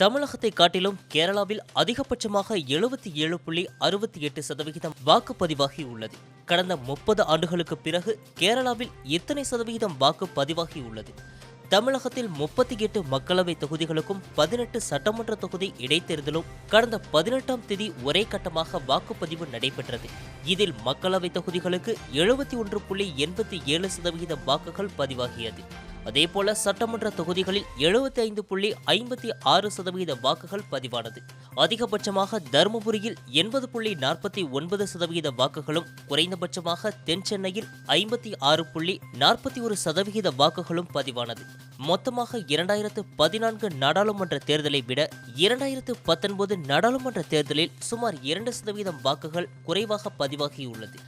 தமிழகத்தை காட்டிலும் கேரளாவில் அதிகபட்சமாக எழுபத்தி ஏழு புள்ளி அறுபத்தி எட்டு சதவிகிதம் வாக்குப்பதிவாகி உள்ளது கடந்த முப்பது ஆண்டுகளுக்கு பிறகு கேரளாவில் எத்தனை சதவிகிதம் வாக்கு பதிவாகி உள்ளது தமிழகத்தில் முப்பத்தி எட்டு மக்களவை தொகுதிகளுக்கும் பதினெட்டு சட்டமன்ற தொகுதி இடைத்தேர்தலும் கடந்த பதினெட்டாம் தேதி ஒரே கட்டமாக வாக்குப்பதிவு நடைபெற்றது. இதில் மக்களவை தொகுதிகளுக்கு எழுபத்தி ஒன்று புள்ளி எண்பத்தி ஏழு சதவிகித வாக்குகள் பதிவாகியது. அதேபோல சட்டமன்ற தொகுதிகளில் எழுபத்தி ஐந்து புள்ளி ஐம்பத்தி ஆறு சதவீத வாக்குகள் பதிவானது. அதிகபட்சமாக தருமபுரியில் எண்பது புள்ளி நாற்பத்தி ஒன்பது சதவீத வாக்குகளும் குறைந்தபட்சமாக தென் சென்னையில் ஐம்பத்தி ஆறு புள்ளி நாற்பத்தி ஒரு சதவிகித வாக்குகளும் பதிவானது. மொத்தமாக இரண்டாயிரத்து பதினான்கு நாடாளுமன்ற தேர்தலை விட இரண்டாயிரத்து பத்தொன்பது நாடாளுமன்ற தேர்தலில் சுமார் இரண்டு சதவீதம் வாக்குகள் குறைவாக பதிவாகியுள்ளது.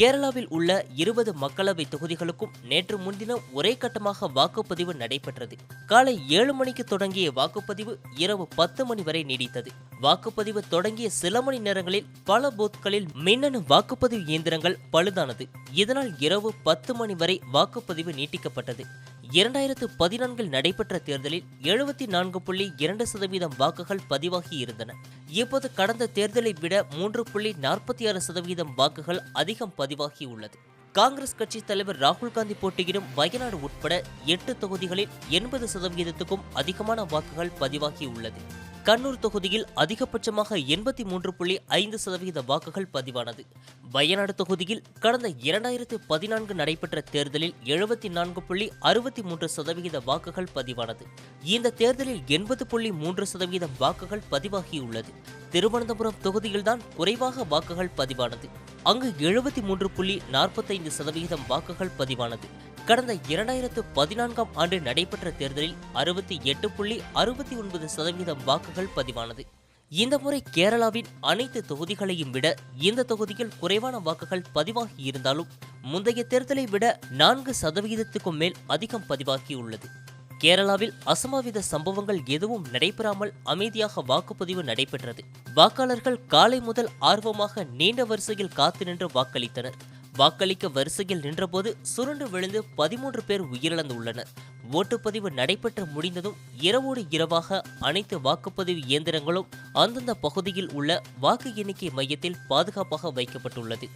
கேரளாவில் உள்ள இருபது மக்களவை தொகுதிகளுக்கும் நேற்று முன்தினம் ஒரே கட்டமாக வாக்குப்பதிவு நடைபெற்றது. காலை ஏழு மணிக்கு தொடங்கிய வாக்குப்பதிவு இரவு பத்து மணி வரை நீடித்தது. வாக்குப்பதிவு தொடங்கிய சில மணி நேரங்களில் பல பூத்களில் மின்னணு வாக்குப்பதிவு இயந்திரங்கள் பழுதானது. இதனால் இரவு பத்து மணி வரை வாக்குப்பதிவு நீட்டிக்கப்பட்டது. இரண்டாயிரத்து பதினான்கில் நடைபெற்ற தேர்தலில் எழுபத்தி நான்கு புள்ளி இரண்டு சதவீதம் வாக்குகள் பதிவாகி இருந்தன இப்போது கடந்த தேர்தலை விட மூன்று புள்ளி நாற்பத்தி ஆறு சதவீதம் வாக்குகள் அதிகம் பதிவாகி உள்ளது காங்கிரஸ் கட்சி தலைவர் ராகுல் காந்தி போட்டியிடும் வயநாடு உட்பட எட்டு தொகுதிகளில் எண்பது சதவீதத்துக்கும் அதிகமான வாக்குகள் பதிவாகி உள்ளது கண்ணூர் தொகுதியில் அதிகபட்சமாக எண்பத்தி மூன்று புள்ளி ஐந்து சதவீத வாக்குகள் பதிவானது. வயநாடு தொகுதியில் கடந்த இரண்டாயிரத்து பதினான்கு நடைபெற்ற தேர்தலில் எழுபத்தி நான்கு புள்ளி அறுபத்தி மூன்று சதவிகித வாக்குகள் பதிவானது. இந்த தேர்தலில் எண்பது புள்ளி மூன்று சதவீதம் வாக்குகள் பதிவாகியுள்ளது. திருவனந்தபுரம் தொகுதியில்தான் குறைவாக வாக்குகள் பதிவானது. அங்கு எழுபத்தி மூன்று புள்ளி நாற்பத்தைந்து சதவிகிதம் வாக்குகள் பதிவானது. கடந்த இரண்டாயிரத்து பதினான்காம் ஆண்டு நடைபெற்ற தேர்தலில் அறுபத்தி எட்டு புள்ளி அறுபத்தி ஒன்பது சதவீதம் வாக்குகள் பதிவானது. இந்த முறை கேரளாவின் அனைத்து தொகுதிகளையும் விட இந்த தொகுதியில் குறைவான வாக்குகள் பதிவாகி இருந்தாலும் முந்தைய தேர்தலை விட நான்கு சதவிகிதத்துக்கும் மேல் அதிகம் பதிவாகியுள்ளது. கேரளாவில் அசம்பாவித சம்பவங்கள் எதுவும் நடைபெறாமல் அமைதியாக வாக்குப்பதிவு நடைபெற்றது. வாக்காளர்கள் காலை முதல் ஆர்வமாக நீண்ட வரிசையில் காத்து நின்று வாக்களித்தனர். வாக்களிக்க வரிசையில் நின்றபோது சுருண்டு விழுந்து பதிமூன்று பேர் உயிரிழந்துள்ளனர். ஓட்டுப்பதிவு நடைபெற்று முடிந்ததும் இரவோடு இரவாக அனைத்து வாக்குப்பதிவு இயந்திரங்களும் அந்தந்த பகுதியில் உள்ள வாக்கு எண்ணிக்கை மையத்தில் பாதுகாப்பாக வைக்கப்பட்டுள்ளது.